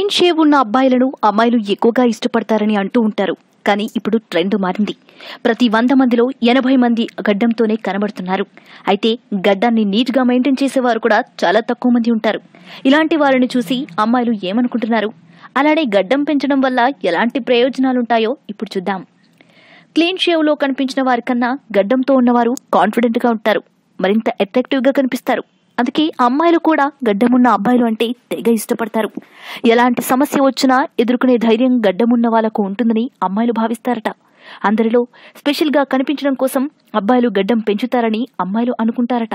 Clean shave ఉన్న అబ్బాయిలను అమ్మాయిలు ఎక్కువగా ఇష్టపడతారని అంటూ ఉంటారు. కానీ ఇప్పుడు ట్రెండ్ మారింది. ప్రతి వంద మందిలో ఎనభై మంది గడ్డంతోనే కనబడుతున్నారు. అయితే గడ్డాన్ని నీట్గా మెయింటైన్ చేసేవారు కూడా చాలా తక్కువ మంది ఉంటారు. ఇలాంటి వారిని చూసి అమ్మాయిలు ఏమనుకుంటున్నారు? అలానే గడ్డం పెంచడం వల్ల ఎలాంటి ప్రయోజనాలుంటాయో ఇప్పుడు చూద్దాం. క్లీన్ షేవ్లో కనిపించిన వారికన్నా గడ్డంతో ఉన్నవారు కాన్ఫిడెంట్గా ఉంటారు. మరింత అట్రాక్టివ్గా కనిపిస్తారు. అందుకే అమ్మాయిలు కూడా గడ్డమున్న అబ్బాయిలు అంటే తెగ ఇష్టపడతారు. ఎలాంటి సమస్య వచ్చినా ఎదుర్కొనే ధైర్యం గడ్డమున్న వాళ్ళకు ఉంటుందని అమ్మాయిలు భావిస్తారట. అందరిలో స్పెషల్గా కనిపించడం కోసం అబ్బాయిలు గడ్డం పెంచుతారని అమ్మాయిలు అనుకుంటారట.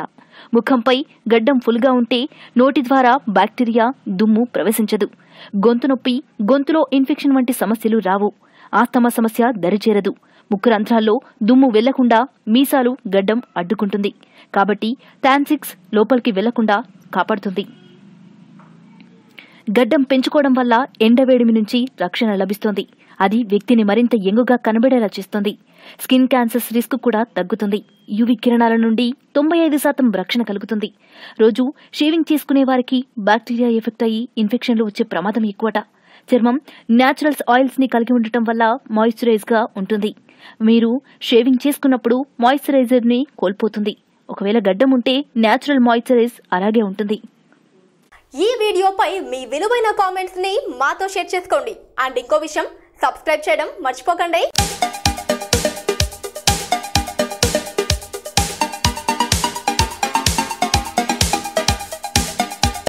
ముఖంపై గడ్డం ఫుల్గా ఉంటే నోటి ద్వారా బ్యాక్టీరియా దుమ్ము ప్రవేశించదు. గొంతు నొప్పి గొంతులో ఇన్ఫెక్షన్ వంటి సమస్యలు రావు. ఆస్తమా సమస్య దరిచేరదు. ముక్కురంధ్రాల్లో దుమ్ము వెళ్ళకుండా మీసాలు గడ్డం అడ్డుకుంటుంది. కాబట్టి టాన్సిక్స్ లోపలికి వెళ్ళకుండా కాపాడుతుంది. గడ్డం పెంచుకోవడం వల్ల ఎండవేడిమి నుంచి రక్షణ లభిస్తుంది. అది వ్యక్తిని మరింత ఎంగుగా కనబడేలా చేస్తుంది. స్కిన్ క్యాన్సర్స్ రిస్క్ కూడా తగ్గుతుంది. యువి కిరణాల నుండి తొంభై ఐదు శాతం రక్షణ కలుగుతుంది. రోజు షేవింగ్ చేసుకునే వారికి బ్యాక్టీరియా ఎఫెక్ట్ అయ్యి ఇన్ఫెక్షన్లు వచ్చే ప్రమాదం ఎక్కువట. చర్మం న్యాచురల్స్ ఆయిల్స్ని కలిగి ఉండటం వల్ల మాయిశ్చరైజ్గా ఉంటుంది. మీరు షేవింగ్ చేసుకున్నప్పుడు మాయిశ్చరైజర్ని కోల్పోతుంది. ఒకవేళ గడ్డం ఉంటే న్యాచురల్ మాయిశ్చరైజ్ అలాగే ఉంటుంది. ఈ వీడియోపై మీ విలువైన కామెంట్స్ని మాతో షేర్ చేసుకోండి. అండ్ ఇంకో విషయం సబ్స్క్రైబ్ చేయడం మర్చిపోకండి.